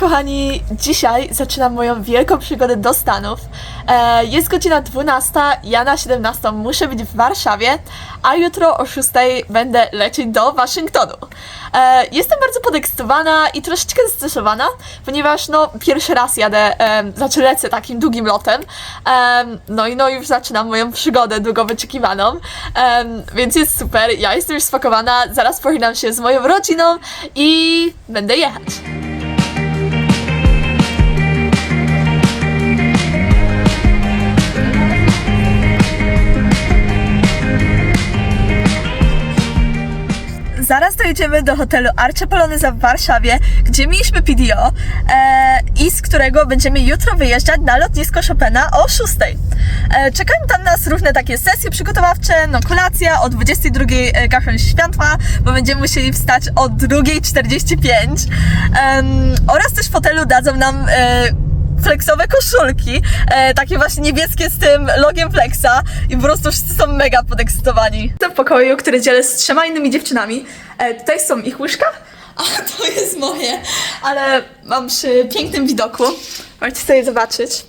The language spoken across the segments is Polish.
Kochani, dzisiaj zaczynam moją wielką przygodę do Stanów. E, jest godzina 12, ja na 17 muszę być w Warszawie, a jutro o 6 będę lecieć do Waszyngtonu. E, jestem bardzo podekscytowana i troszeczkę zestresowana, ponieważ no pierwszy raz jadę, em, znaczy lecę takim długim lotem. Em, no i no już zaczynam moją przygodę długo wyczekiwaną, em, więc jest super, ja jestem już spakowana, zaraz pożegnam się z moją rodziną i będę jechać. Zaraz dojedziemy do hotelu Arche Poloneza w Warszawie, gdzie mieliśmy PDO e, i z którego będziemy jutro wyjeżdżać na lotnisko Chopina o 6. E, czekają tam nas różne takie sesje przygotowawcze, no kolacja o 22 e, gaszą światła, bo będziemy musieli wstać o 2.45 Em, oraz też w hotelu dadzą nam e, flexowe koszulki, e, takie właśnie niebieskie z tym logiem flexa i po prostu wszyscy są mega podekscytowani. W pokoju, który dzielę z trzema innymi dziewczynami. E, tutaj są ich łóżka, a to jest moje, ale mam przy pięknym widoku. Możecie sobie zobaczyć.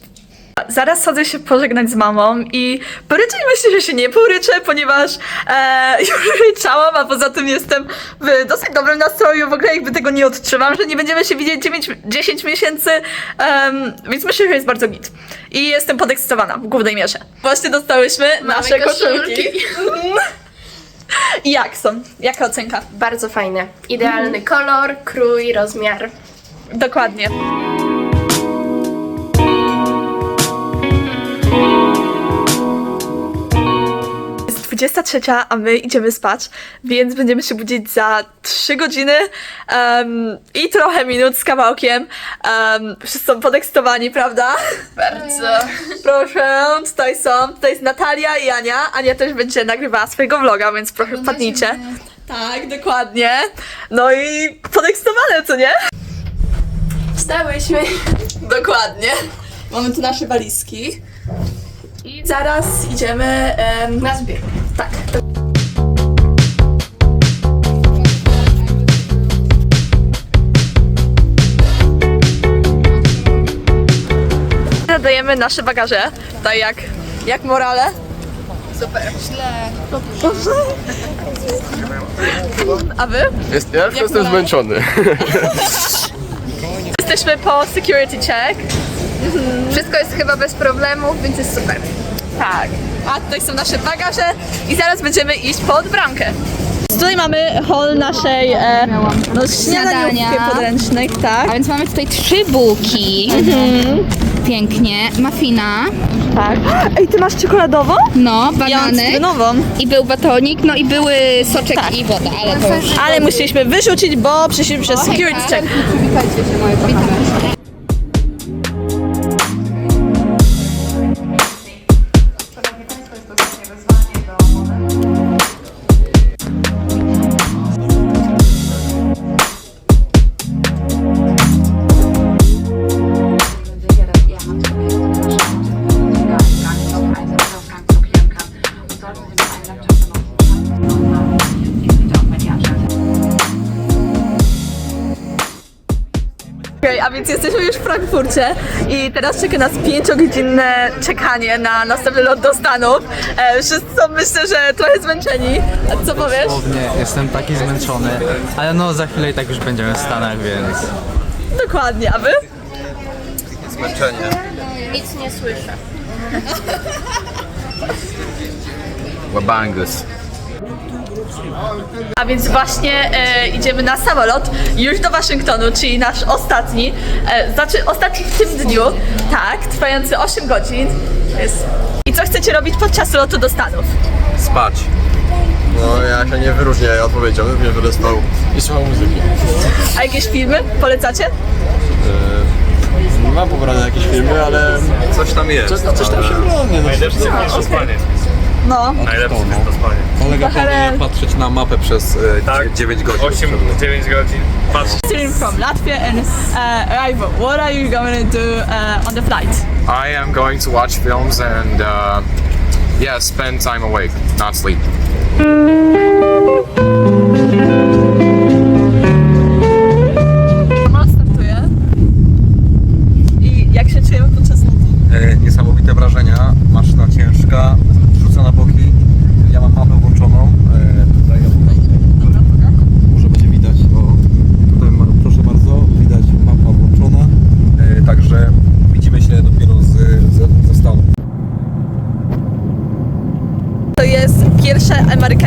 Zaraz chodzę się pożegnać z mamą i poryczeć myślę, że się nie poryczę, ponieważ e, już ryczałam, a poza tym jestem w dosyć dobrym nastroju, w ogóle jakby tego nie odczuwam, że nie będziemy się widzieć 9, 10 miesięcy, em, więc myślę, że jest bardzo git. I jestem podekscytowana w głównej mierze. Właśnie dostałyśmy nasze koszulki. I jak są? Jaka ocenka? Bardzo fajne. Idealny kolor, krój, rozmiar. Dokładnie. 23, a my idziemy spać, więc będziemy się budzić za 3 godziny em, i trochę minut z kawałkiem. Um, wszyscy są podekscytowani, prawda? Bardzo. Proszę, tutaj są. Tutaj jest Natalia i Ania. Ania też będzie nagrywała swojego vloga, więc proszę wpadnijcie. Tak, dokładnie. No i podekscytowane, co nie? Wstałyśmy. Dokładnie. Mamy tu nasze walizki. I zaraz idziemy em, Na zbiór. Tak. Dajemy nasze bagaże. Tak jak, jak morale. Super. Źle. A wy? Jest, ja już jestem na- zmęczony. Jesteśmy po security check. Wszystko jest chyba bez problemów, więc jest super. Tak. A tutaj są nasze bagaże i zaraz będziemy iść pod bramkę. Tutaj mamy hall naszej e, no, Śniadania. podręcznych, tak? A więc mamy tutaj trzy bułki. Pięknie. Mafina, Tak. Ej, ty masz czekoladową? no, Ja mam banany. cytrynową. I był batonik, no i były soczek Tak. i woda, ale to już... Ale musieliśmy wyrzucić, bo przeszliśmy przez security check. Okej, a więc jesteśmy już w Frankfurcie i teraz czeka nas 5-godzinne czekanie na następny lot do Stanów. E, wszyscy są myślę, że trochę zmęczeni. A co powiesz? Dosłownie, jestem taki zmęczony, ale no za chwilę i tak już będziemy w Stanach, więc Dokładnie, a wy? Zmęczenie. Nic nie słyszę. Łabangus. A więc właśnie e, idziemy na samolot już do Waszyngtonu, czyli nasz ostatni, e, znaczy ostatni w tym dniu, tak, trwający 8 godzin. Jest. I co chcecie robić podczas lotu do Stanów? Spać. No ja się nie wyróżnię odpowiedzią, również będę spał i słuchał muzyki. A jakieś filmy polecacie? Mam pobrane jakieś filmy, ale Coś tam jest. coś, coś tam się oglądnie. No, Najlepsze jest to spanie. No. Najlepsze jest to spanie. Kolega planuje patrzeć na mapę przez e, Tak. 9 godzin. 8, 9 godzin. Patrz. Student from Latvia and uh, arrival. What are you going to do uh, on the flight? I am going to watch films and uh, yeah, spend time awake, not sleep.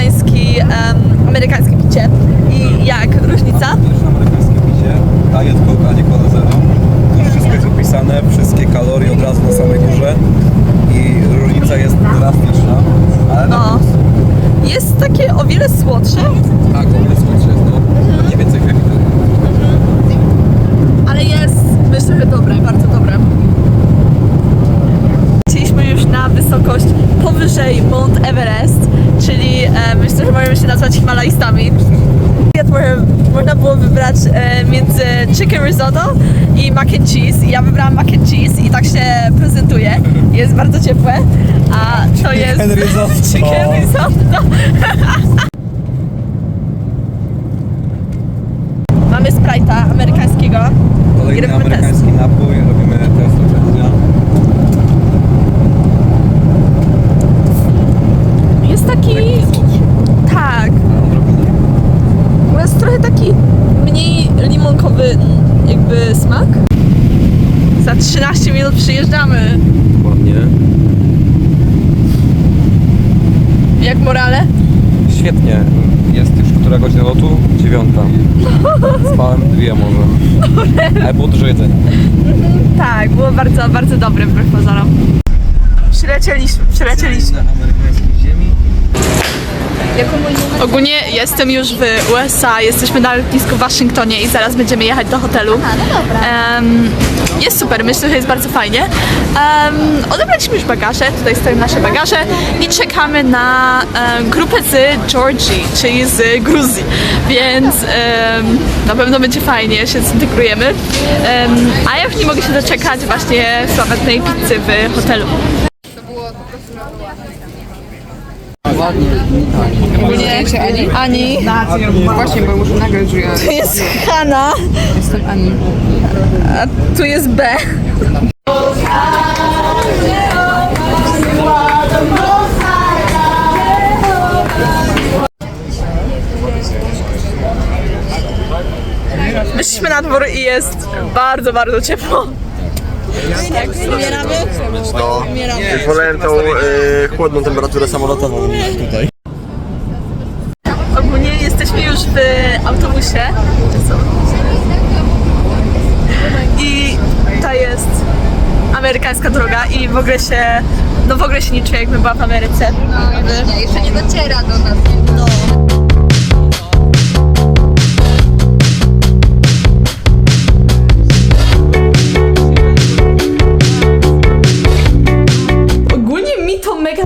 Em, amerykańskie picie. I jak? Różnica? Amerykańskie picie, diet coke, a nie cola zero. Tu wszystko jest opisane, wszystkie kalorie od razu na samej górze i różnica jest drastyczna, ale na No. Jest takie o wiele słodsze, tak, o ile słodsze jest, no. Mniej więcej chemii ale jest myślę, że dobre, bardzo dobre. Chcieliśmy już na wysokość powyżej Mount Everest, nazwać Himalajstami. Mo- Można było wybrać e, między chicken risotto i mac and cheese. Ja wybrałam mac and cheese i tak się prezentuje. Jest bardzo ciepłe, a to jest chicken risotto. Mamy Sprite'a amerykańskiego. Kolejny Robimy test. amerykański napój, robimy test recenzja. Jest taki. Tak. Jest trochę taki mniej limonkowy jakby smak. Za 13 minut przyjeżdżamy. Ładnie. Jak morale? Świetnie. Jest już która godzina lotu? Dziewiąta. Spałem dwie może. Ale było dużo jedzenia. Tak, było bardzo, bardzo dobre wbrew pozorom. Amerykańskiej ziemi. Ogólnie jestem już w USA, jesteśmy na lotnisku w Waszyngtonie i zaraz będziemy jechać do hotelu. Em, jest super, myślę, że jest bardzo fajnie. Um, odebraliśmy już bagaże, tutaj stoją nasze bagaże i czekamy na em, grupę z Georgii, czyli z Gruzji, więc em, na pewno będzie fajnie, się zintegrujemy. Em, a ja już nie mogę się doczekać właśnie sławetnej pizzy w hotelu. Zdjęcie Ani? Ani, Właśnie, bo muszę nagrać, że ja tu jest Hanna, jestem Ani. a tu jest B. Wyszliśmy na dwór i jest bardzo, bardzo ciepło. Umieramy? No, już wolałem tą y, chłodną temperaturę samolotową niż tutaj. Ogólnie jesteśmy już w autobusie. I to jest amerykańska droga i w ogóle się, no w ogóle się nie czuję jakbym była w Ameryce. Nie, jeszcze nie dociera do nas. Ogólnie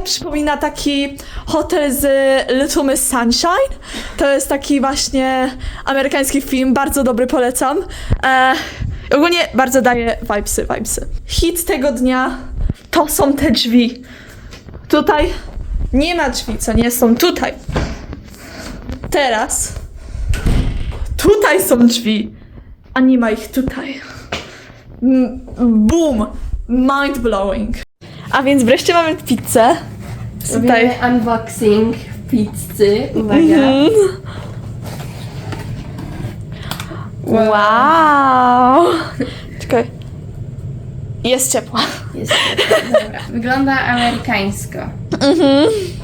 przypomina taki hotel z Little Miss Sunshine. To jest taki właśnie amerykański film, bardzo dobry, polecam. E, ogólnie bardzo daje vibesy, vibesy. Hit tego dnia to są te drzwi. Tutaj nie ma drzwi, co nie są tutaj. Teraz tutaj są drzwi, a nie ma ich tutaj. Mm, Boom! Mind blowing. A więc wreszcie mamy pizzę. Tutaj. Robimy unboxing pizzy. Uwaga. Wow! Czekaj. Jest ciepła. Jest dobra. Wygląda amerykańsko. Hejka.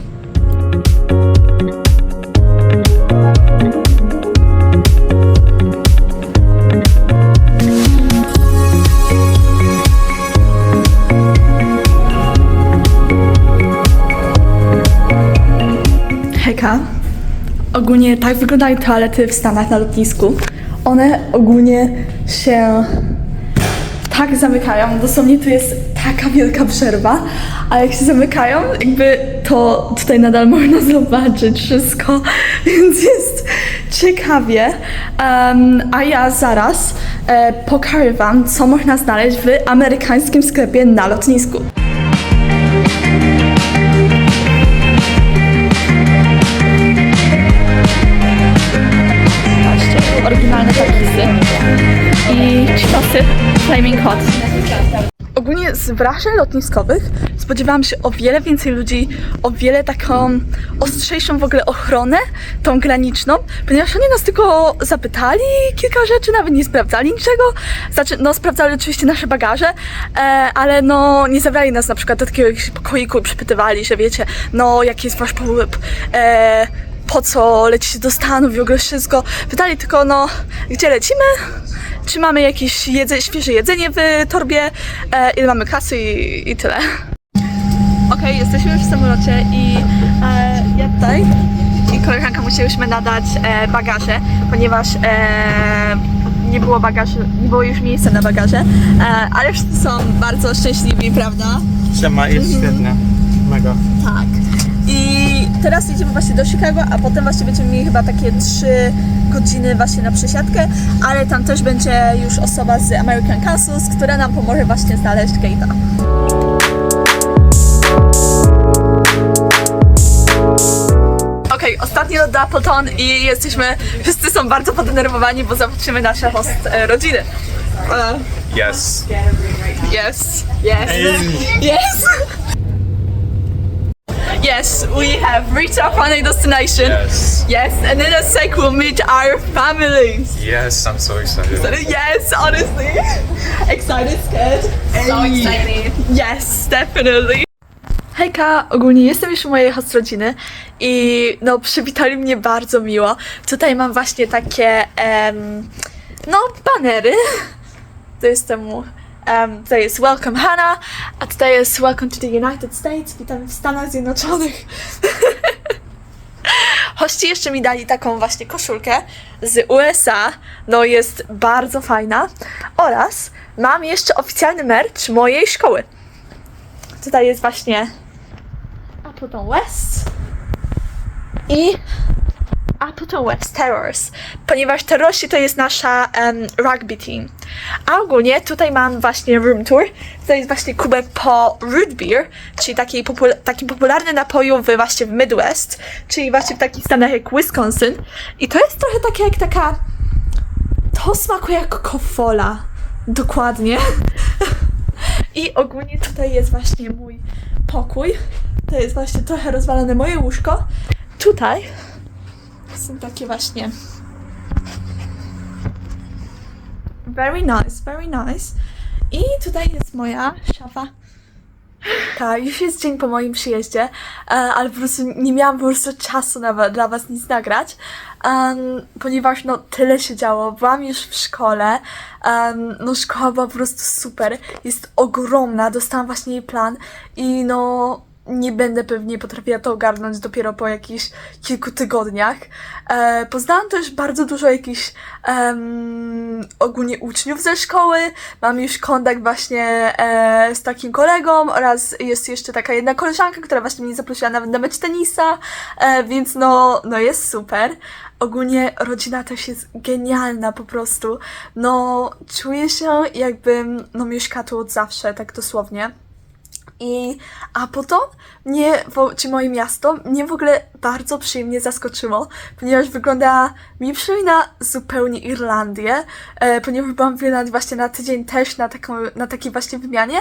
Ogólnie tak wyglądają toalety w Stanach na lotnisku. One ogólnie się tak zamykają. Dosłownie tu jest taka wielka przerwa, a jak się zamykają, jakby to tutaj nadal można zobaczyć wszystko, więc jest ciekawie. Em, a ja zaraz e, pokażę Wam, co można znaleźć w amerykańskim sklepie na lotnisku. I Flaming Hot. Ogólnie z wrażeń lotniskowych spodziewałam się o wiele więcej ludzi, o wiele taką ostrzejszą w ogóle ochronę, tą graniczną, ponieważ oni nas tylko zapytali kilka rzeczy, nawet nie sprawdzali niczego. Znaczy, no sprawdzali oczywiście nasze bagaże, e, ale no nie zabrali nas na przykład do takiego jakiegoś pokoiku i przypytywali, że wiecie, no jaki jest wasz połyp, e, po co lecicie do Stanów i w ogóle wszystko. Pytali tylko, no, gdzie lecimy? Czy mamy jakieś jedze, świeże jedzenie w torbie? E, ile mamy kasy i, i tyle. Okej, jesteśmy już w samolocie i e, ja tutaj i koleżanka musieliśmy nadać e, bagaże, ponieważ e, nie było bagaży, nie było już miejsca na bagaże, e, ale wszyscy są bardzo szczęśliwi, prawda? Siema, jest świetnie. Mega. Tak. I teraz jedziemy właśnie do Chicago, a potem właśnie będziemy mieli chyba takie 3 godziny właśnie na przesiadkę, ale tam też będzie już osoba z American Councils, która nam pomoże właśnie znaleźć Gate'a. Okej, ostatni lot do Appleton i jesteśmy, wszyscy są bardzo podenerwowani, bo zobaczymy nasze host e, rodziny. E, Yes. Yes. Yes. Yes. Yes, we have reached our final destination. Yes. Yes, and in a sec we'll meet our families. Yes, I'm so excited. So, yes, honestly. Excited, scared? So excited. Yes, definitely. Hejka, ogólnie jestem już u mojej host rodziny i no przywitali mnie bardzo miło. Tutaj mam właśnie takie, em, no, banery. To jest temu, tutaj jest Welcome Hannah, a tutaj jest Welcome to the United States, witamy w Stanach Zjednoczonych. Hości jeszcze mi dali taką właśnie koszulkę z USA, no jest bardzo fajna. Oraz mam jeszcze oficjalny merch mojej szkoły. Tutaj jest właśnie Appleton West i Appleton West Terrors, ponieważ terrorsi to jest nasza em, rugby team. A ogólnie tutaj mam właśnie room tour. To jest właśnie kubek po root beer, czyli takiej popul- takim popularnym napoju w właśnie w Midwest, czyli właśnie w takich stanach jak Wisconsin. I to jest trochę takie jak taka... To smakuje jak kofola. Dokładnie. I ogólnie tutaj jest właśnie mój pokój. To jest właśnie trochę rozwalone moje łóżko. Tutaj są takie właśnie. Very nice, very nice. I tutaj jest moja szafa. Tak, już jest dzień po moim przyjeździe, e, ale po prostu nie miałam po prostu czasu na, dla was nic nagrać, em, ponieważ no tyle się działo. Byłam już w szkole, em, no szkoła była po prostu super, jest ogromna, dostałam właśnie jej plan i no nie będę pewnie potrafiła to ogarnąć dopiero po jakichś kilku tygodniach. E, poznałam też bardzo dużo jakichś em, ogólnie uczniów ze szkoły. Mam już kontakt właśnie e, z takim kolegą oraz jest jeszcze taka jedna koleżanka, która właśnie mnie zaprosiła nawet na mecz tenisa, e, więc no, no jest super. Ogólnie rodzina też jest genialna po prostu. No, czuję się jakbym no mieszka tu od zawsze, tak dosłownie. I a potem mnie, czy moje miasto, mnie w ogóle bardzo przyjemnie zaskoczyło, ponieważ wygląda, mi przypomina zupełnie Irlandię, e, ponieważ byłam w Irlandii właśnie na tydzień też na, taką, na takiej właśnie wymianie.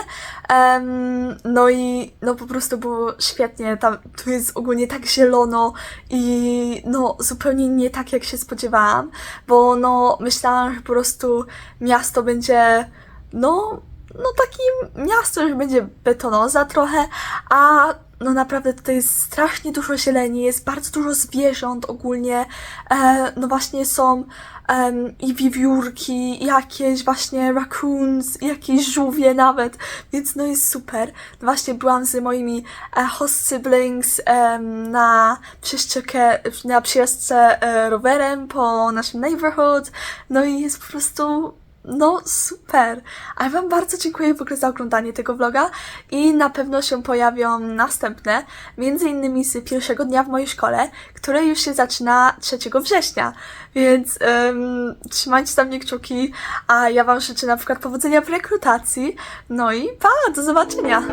No i no po prostu było świetnie, tam tu jest ogólnie tak zielono i no zupełnie nie tak jak się spodziewałam, bo no myślałam, że po prostu miasto będzie no no takim miastem, że będzie betonoza trochę, a no naprawdę tutaj jest strasznie dużo zieleni, jest bardzo dużo zwierząt ogólnie, e, no właśnie są em, i wiewiórki, jakieś właśnie raccoons, jakieś żółwie nawet, więc no jest super. No właśnie byłam z moimi e, host siblings em, na prześciekę, na przejażdżce e, rowerem po naszym neighborhood, no i jest po prostu no, super! A ja Wam bardzo dziękuję w ogóle za oglądanie tego vloga i na pewno się pojawią następne, między innymi z pierwszego dnia w mojej szkole, które już się zaczyna 3 września, więc um, trzymajcie tam mnie kciuki, a ja Wam życzę na przykład powodzenia w rekrutacji, no i pa, do zobaczenia!